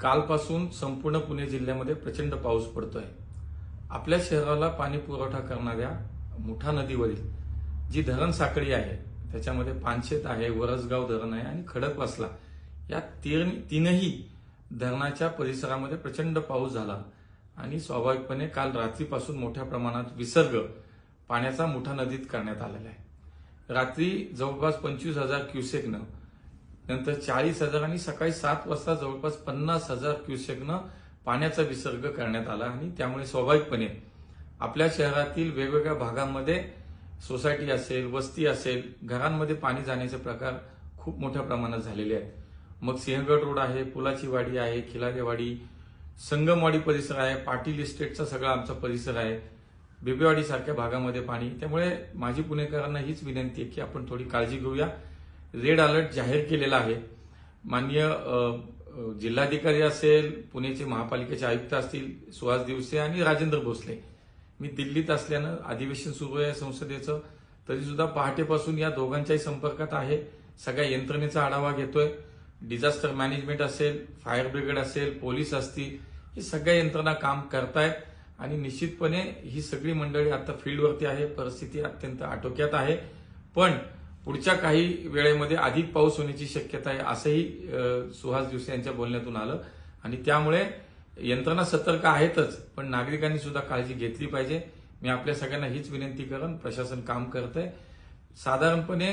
कालपासून संपूर्ण पुणे जिल्ह्यामध्ये प्रचंड पाऊस पडतोय. आपल्या शहराला पाणी पुरवठा करणाऱ्या मुठा नदीवरील जी धरण साखळी आहे त्याच्यामध्ये पानशेत आहे वरसगाव धरण आहे आणि खडकवासला या तीन तीनही धरणाच्या परिसरामध्ये प्रचंड पाऊस झाला. आणि स्वाभाविकपणे काल रात्रीपासून मोठ्या प्रमाणात विसर्ग पाण्याचा मुठा नदीत करण्यात आलेला आहे. रात्री जवळपास पंचवीस हजार क्युसेकनं नंतर चाळीस हजार आणि सकाळी सात वाजता जवळपास पन्नास हजार क्युसेकनं पाण्याचा विसर्ग करण्यात आला आणि त्यामुळे स्वाभाविकपणे आपल्या शहरातील वेगवेगळ्या भागांमध्ये सोसायटी असेल वस्ती असेल घरांमध्ये पाणी जाण्याचे प्रकार खूप मोठ्या प्रमाणात झालेले आहेत. मग सिंहगड रोड आहे पुलाची वाडी आहे खिलारेवाडी संगमवाडी परिसर आहे पाटील इस्टेटचा सगळा आमचा परिसर आहे. बिबेवाडी सारख्या भागामध्ये पाणी. त्यामुळे माझी पुणेकरांना हीच विनंती आहे की आपण थोडी काळजी घेऊया. रेड अलर्ट जाहीर केलेला आहे. माननीय जिल्हाधिकारी असेल पुण्याचे महापालिकेचे आयुक्त असतील सुहास दिवसे आणि राजेंद्र भोसले. मी दिल्लीत असल्यानं अधिवेशन सुरू आहे संसदेचं तरी सुद्धा पहाटेपासून या दोघांच्याही संपर्कात आहे. सगळ्या यंत्रणेचा आढावा घेतोय. डिझास्टर मॅनेजमेंट असेल फायर ब्रिगेड असेल पोलीस असतील ही सगळ्या यंत्रणा काम करतायत. आणि निश्चितपणे ही सगळी मंडळी आता फील्डवरती आहे. परिस्थिती अत्यंत आटोक्यात आहे. पण पुढच्या काही वेळेमध्ये अधिक पाऊस होण्याची शक्यता आहे असंही सुहास जोशी यांच्या बोलण्यातून आलं. आणि त्यामुळे यंत्रणा सतर्क आहेतच पण नागरिकांनी सुद्धा काळजी घेतली पाहिजे. मी आपल्या सगळ्यांना हीच विनंती करेन प्रशासन काम करतंय. साधारणपणे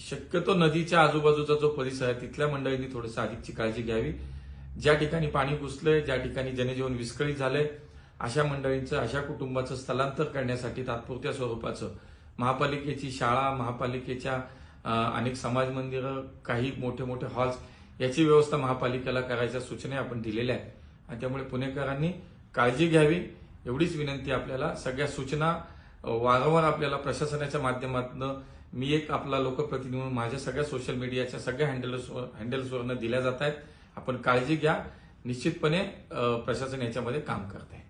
शक्यतो नदीच्या आजूबाजूचा जो परिसर आहे तिथल्या मंडळींनी थोडंसं अधिकची काळजी घ्यावी. ज्या ठिकाणी पाणी घुसलंय ज्या ठिकाणी जनजीवन विस्कळीत झालंय अशा मंडळींचं अशा कुटुंबाचं स्थलांतर करण्यासाठी तात्पुरत्या स्वरूपाचं महापालिकेची शाळा महापालिकेच्या अनेक समाज मंदिरं काही मोठे मोठे हॉल्स याची व्यवस्था महापालिकेला करायच्या सूचना आपण दिलेल्या आहेत. आणि त्यामुळे पुणेकरांनी काळजी घ्यावी एवढीच विनंती आपल्याला. सगळ्या सूचना वारंवार आपल्याला प्रशासनाच्या माध्यमातून मी एक आपला लोकप्रतिनिधी म्हणून माझ्या सगळ्या सोशल मीडियाच्या सगळ्या हँडल्सवर हँडल्सवरनं दिल्या जात आहेत. आपण काळजी घ्या. निश्चितपणे प्रशासन याच्यामध्ये काम करत आहे.